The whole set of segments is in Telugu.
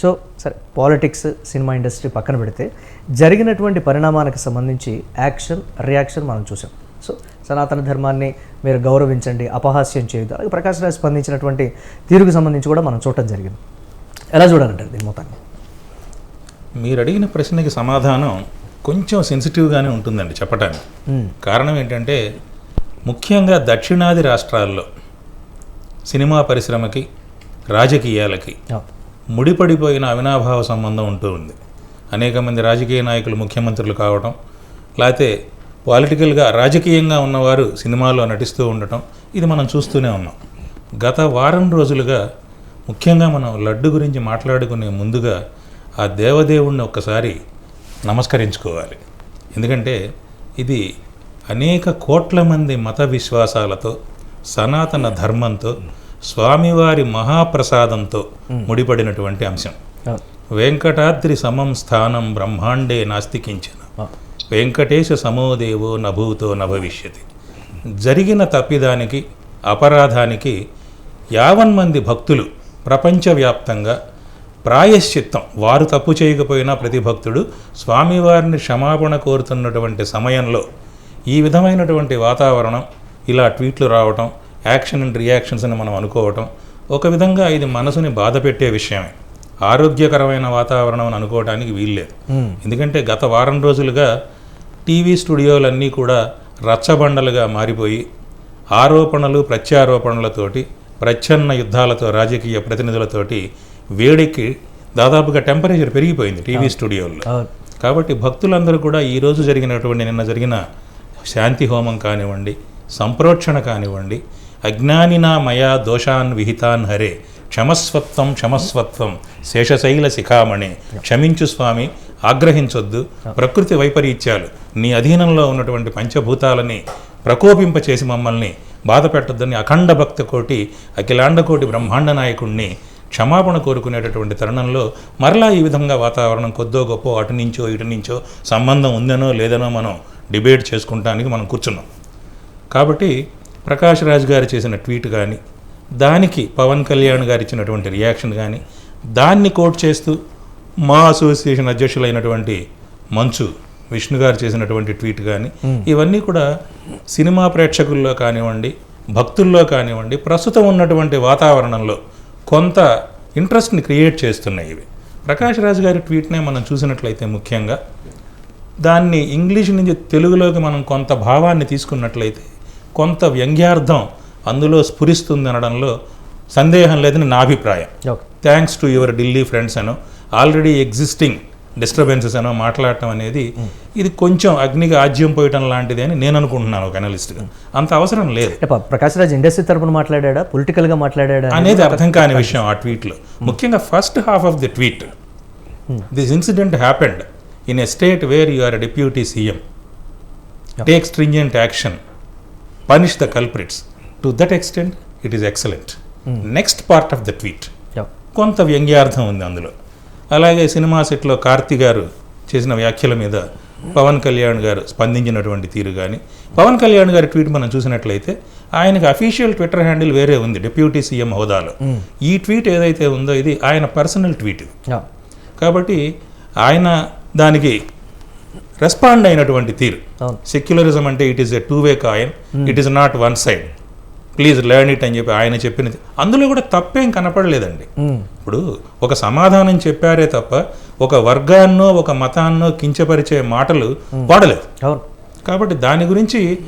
సో సరే పాలిటిక్స్ సినిమా ఇండస్ట్రీ పక్కన పెడితే జరిగినటువంటి పరిణామాలకు సంబంధించి యాక్షన్ రియాక్షన్ మనం చూసాం. సో సనాతన ధర్మాన్ని మీరు గౌరవించండి అపహాస్యం చేయొద్దు. అలాగే ప్రకాష్ రాజ్ స్పందించినటువంటి తీరుకు సంబంధించి కూడా మనం చూడటం జరిగింది. ఎలా చూడాలంటారు దీని మొత్తాన్ని? మీరు అడిగిన ప్రశ్నకి సమాధానం కొంచెం సెన్సిటివ్గానే ఉంటుందండి చెప్పటానికి. మ్మ్. కారణం ఏంటంటే ముఖ్యంగా దక్షిణాది రాష్ట్రాల్లో సినిమా పరిశ్రమకి రాజకీయాలకి ముడిపడిపోయిన అవినాభావ సంబంధం ఉంటూ ఉంది. అనేక మంది రాజకీయ నాయకులు ముఖ్యమంత్రులు కావటం లేకపోతే పాలిటికల్గా రాజకీయంగా ఉన్నవారు సినిమాలో నటిస్తూ ఉండటం ఇది మనం చూస్తూనే ఉన్నాం. గత వారం రోజులుగా ముఖ్యంగా మనం లడ్డు గురించి మాట్లాడుకునే ముందుగా ఆ దేవదేవుణ్ణి ఒక్కసారి నమస్కరించుకోవాలి. ఎందుకంటే ఇది అనేక కోట్ల మంది మత విశ్వాసాలతో సనాతన ధర్మంతో స్వామివారి మహాప్రసాదంతో ముడిపడినటువంటి అంశం. వెంకటాద్రి సమం స్థానం బ్రహ్మాండే నాస్తికించిన వెంకటేశ సమోదేవో నభూతో నభవిష్యతి. జరిగిన తప్పిదానికి అపరాధానికి యావన్మంది భక్తులు ప్రపంచవ్యాప్తంగా ప్రాయశ్చిత్తం. వారు తప్పు చేయకపోయినా ప్రతి భక్తుడు స్వామివారిని క్షమాపణ కోరుతున్నటువంటి సమయంలో ఈ విధమైనటువంటి వాతావరణం ఇలా ట్వీట్లు రావటం యాక్షన్ అండ్ రియాక్షన్స్ అని మనం అనుకోవటం ఒక విధంగా ఇది మనసుని బాధ పెట్టే విషయమే. ఆరోగ్యకరమైన వాతావరణం అని అనుకోవడానికి వీల్లేదు. ఎందుకంటే గత వారం రోజులుగా టీవీ స్టూడియోలన్నీ కూడా రచ్చబండలుగా మారిపోయి ఆరోపణలు ప్రత్యారోపణలతోటి ప్రచ్ఛన్న యుద్ధాలతో రాజకీయ ప్రతినిధులతోటి వేడికి దాదాపుగా టెంపరేచర్ పెరిగిపోయింది టీవీ స్టూడియోల్లో. కాబట్టి భక్తులందరూ కూడా ఈ రోజు జరిగినటువంటి నిన్న జరిగిన శాంతి హోమం కానివ్వండి సంప్రోక్షణ కానివ్వండి అజ్ఞానినా మయా దోషాన్ విహితాన్ హరే క్షమస్వత్వం క్షమస్వత్వం శేషశైల శిఖామణి క్షమించు స్వామి ఆగ్రహించొద్దు ప్రకృతి వైపరీత్యాలు నీ అధీనంలో ఉన్నటువంటి పంచభూతాలని ప్రకోపింపచేసి మమ్మల్ని బాధ పెట్టొద్దని అఖండ భక్త కోటి అఖిలాండ కోటి బ్రహ్మాండ నాయకుణ్ణి క్షమాపణ కోరుకునేటటువంటి తరుణంలో మరలా ఈ విధంగా వాతావరణం కొద్దో గొప్ప అటు నుంచో ఇటు నుంచో సంబంధం ఉందనో లేదనో మనం డిబేట్ చేసుకుంటానికి మనం కూర్చున్నాం. కాబట్టి ప్రకాష్ రాజ్ గారు చేసిన ట్వీట్ కానీ దానికి పవన్ కళ్యాణ్ గారు ఇచ్చినటువంటి రియాక్షన్ కానీ దాన్ని కోట్ చేస్తూ మా అసోసియేషన్ అధ్యక్షులైనటువంటి మంచు విష్ణు గారు చేసినటువంటి ట్వీట్ కానీ ఇవన్నీ కూడా సినిమా ప్రేక్షకుల్లో కానివ్వండి భక్తుల్లో కానివ్వండి ప్రస్తుతం ఉన్నటువంటి వాతావరణంలో కొంత ఇంట్రెస్ట్ని క్రియేట్ చేస్తున్నాయి ఇవి. ప్రకాష్ రాజ్ గారి ట్వీట్నే మనం చూసినట్లయితే ముఖ్యంగా దాన్ని ఇంగ్లీష్ నుంచి తెలుగులోకి మనం కొంత భావాన్ని తీసుకున్నట్లయితే కొంత వ్యంగ్యార్థం అందులో స్ఫురిస్తుంది అనడంలో సందేహం లేదని నా అభిప్రాయం. Thanks to your Delhi friends అనో ఆల్రెడీ ఎగ్జిస్టింగ్ డిస్టర్బెన్సెస్ అనో మాట్లాడటం అనేది ఇది కొంచెం అగ్నికి ఆజ్యం పోయటం లాంటిది అని నేను అనుకుంటున్నాను ఒక అనలిస్ట్గా అంత అవసరం లేదు. అంటే ప- ప్రకాష్ రాజ్ ఇండస్ట్రీ తరపున మాట్లాడా పొలిటికల్గా మాట్లాడా అనేది అర్థం కాని విషయం ఆ ట్వీట్లో ముఖ్యంగా first half of the tweet this incident happened in a state where you are deputy CM take stringent action punish the culprits to that extent it is excellent next part of the tweet కొంత వ్యంగ్యార్థం ఉంది అందులో. అలాగే సినిమా సెట్లో కార్తి గారు చేసిన వ్యాఖ్యల మీద పవన్ కళ్యాణ్ గారు స్పందించినటువంటి తీరు కానీ పవన్ కళ్యాణ్ గారి ట్వీట్ మనం చూసినట్లయితే ఆయనకు అఫీషియల్ ట్విట్టర్ హ్యాండిల్ వేరే ఉంది డిప్యూటీ సీఎం హోదాలో. ఈ ట్వీట్ ఏదైతే ఉందో ఇది ఆయన పర్సనల్ ట్వీట్. కాబట్టి ఆయన దానికి రెస్పాండ్ అయినటువంటి తీరు. సెక్యులరిజం అంటే it is a two way coin it is not one side please learn it అని చెప్పి ఆయన చెప్పినది. అందులో కూడా తప్పేం కనపడలేదండి. మ్మ్. ఇప్పుడు ఒక సమాధానం చెప్పారే తప్ప ఒక వర్గాన్నో ఒక మతాన్నో కించపరిచే మాటలు వాడలేదు. అవును. కాబట్టి దాని గురించి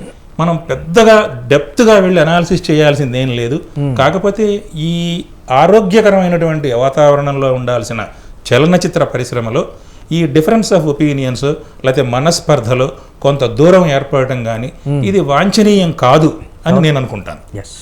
మనం పెద్దగా డెప్త్గా వెళ్ళి అనాలిసిస్ చేయాల్సింది లేదు. కాకపోతే ఈ ఆరోగ్యకరమైనటువంటి వాతావరణంలో ఉండాల్సిన చలనచిత్ర పరిశ్రమలో ఈ డిఫరెన్స్ ఆఫ్ ఒపీనియన్స్ లేకపోతే మనస్పర్ధలో కొంత దూరం ఏర్పడటం కానీ ఇది వాంఛనీయం కాదు అని నేను అనుకుంటాను. ఎస్